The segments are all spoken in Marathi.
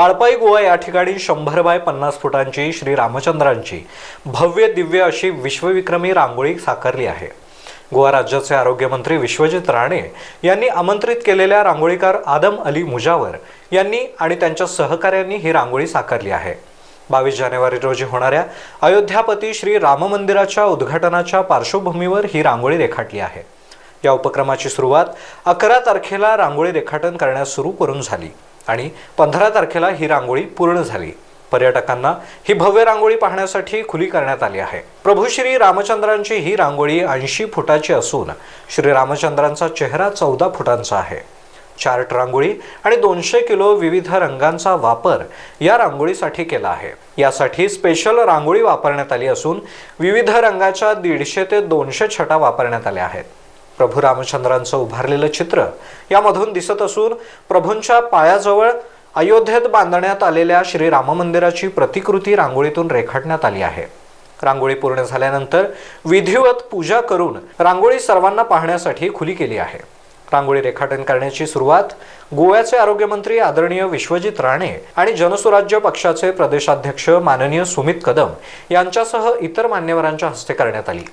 वाळपाई गोवा या ठिकाणी शंभर बाय पन्नास फुटांची श्री रामचंद्रांची भव्य दिव्य अशी विश्वविक्रमी रांगोळी साकारली आहे. गोवा राज्याचे आरोग्यमंत्री विश्वजित राणे यांनी आमंत्रित केलेल्या रांगोळीकार आदम अली मुजावर यांनी आणि त्यांच्या सहकाऱ्यांनी ही रांगोळी साकारली आहे. बावीस जानेवारी रोजी होणाऱ्या अयोध्यापती श्री राम मंदिराच्या उद्घाटनाच्या पार्श्वभूमीवर ही रांगोळी रेखाटली आहे. या उपक्रमाची सुरुवात अकरा तारखेला रांगोळी रेखाटन करण्यास सुरू करून झाली. आणि पंधरा तारखेला ही रांगोळी पूर्ण झाली. पर्यटकांना ही भव्य रांगोळी पाहण्यासाठी खुली करण्यात आली आहे. प्रभू श्री रामचंद्रांची ही रांगोळी ऐंशी फुटाची असून श्री रामचंद्रांचा चेहरा चौदा फुटांचा आहे. चार्ट रांगोळी आणि दोनशे किलो विविध रंगांचा वापर या रांगोळीसाठी केला आहे. यासाठी स्पेशल रांगोळी वापरण्यात आली असून विविध रंगाच्या दीडशे ते दोनशे छटा वापरण्यात आल्या आहेत. प्रभू रामचंद्रांचं उभारलेलं चित्र यामधून दिसत असून प्रभूंच्या पायाजवळ अयोध्येत बांधण्यात आलेल्या श्री राम मंदिराची प्रतिकृती रांगोळीतून रेखाटण्यात आली आहे. रांगोळी पूर्ण झाल्यानंतर विधिवत पूजा करून रांगोळी सर्वांना पाहण्यासाठी खुली केली आहे. रांगोळी रेखाटन करण्याची सुरुवात गोव्याचे आरोग्यमंत्री आदरणीय विश्वजित राणे आणि जनसुराज्य पक्षाचे प्रदेशाध्यक्ष माननीय सुमित कदम यांच्यासह इतर मान्यवरांच्या हस्ते करण्यात आली.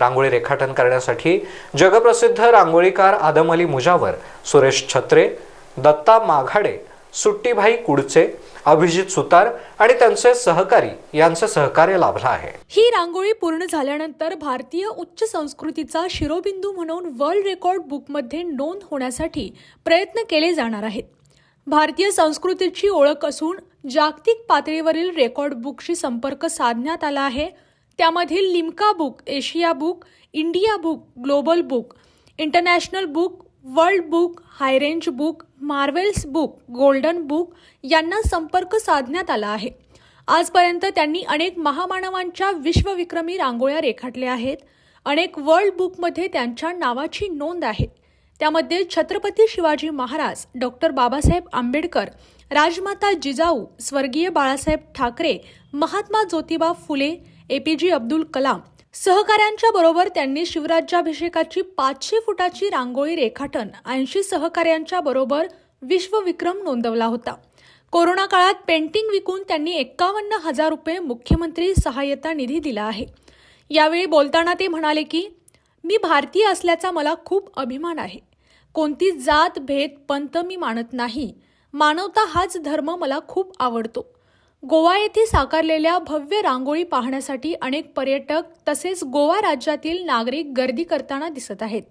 रांगोळी रेखाटन करण्यासाठी जगप्रसिद्ध रांगोळीकार आदम अली मुजावर सुरेश छत्रे दत्ता माघाडे सुट्टीभाई कुडचे अभिजित सुतार आणि त्यांचे सहकारी यांचे सहकार्य लाभलं आहे. ही रांगोळी पूर्ण झाल्यानंतर भारतीय उच्च संस्कृतीचा शिरोबिंदू म्हणून वर्ल्ड रेकॉर्ड बुकमध्ये नोंद होण्यासाठी प्रयत्न केले जाणार आहेत. भारतीय संस्कृतीची ओळख असून जागतिक पातळीवरील रेकॉर्ड बुकशी संपर्क साधण्यात आला आहे. त्यामधील Limca book Asia book India book global book international book world book high range book marvels book golden book यांना संपर्क साधण्यात आला आहे. आजपर्यंत त्यांनी अनेक महामानवांच्या विश्वविक्रमी रांगोळ्या रेखाटल्या आहेत. अनेक वर्ल्ड बुकमध्ये त्यांच्या नावाची नोंद आहे. त्यामध्ये छत्रपती शिवाजी महाराज डॉक्टर बाबासाहेब आंबेडकर राजमाता जिजाऊ स्वर्गीय Balasaheb Thackeray Mahatma Jyotiba Phule A P J Abdul Kalam. सहकाऱ्यांच्या बरोबर त्यांनी शिवराज्याभिषेकाची पाचशे फुटाची रांगोळी रेखाटन ऐंशी सहकाऱ्यांच्या बरोबर विश्वविक्रम नोंदवला होता. कोरोना काळात पेंटिंग विकून त्यांनी एक्कावन्न हजार रुपये मुख्यमंत्री सहाय्यता निधी दिला आहे. यावेळी बोलताना ते म्हणाले की मी भारतीय असल्याचा मला खूप अभिमान आहे. कोणती जात भेद पंत मी मानत नाही. मानवता हाच धर्म मला खूप आवडतो. गोवा येथे साकारलेल्या भव्य रांगोळी पाहण्यासाठी अनेक पर्यटक तसेच गोवा राज्यातील नागरिक गर्दी करताना दिसत आहेत.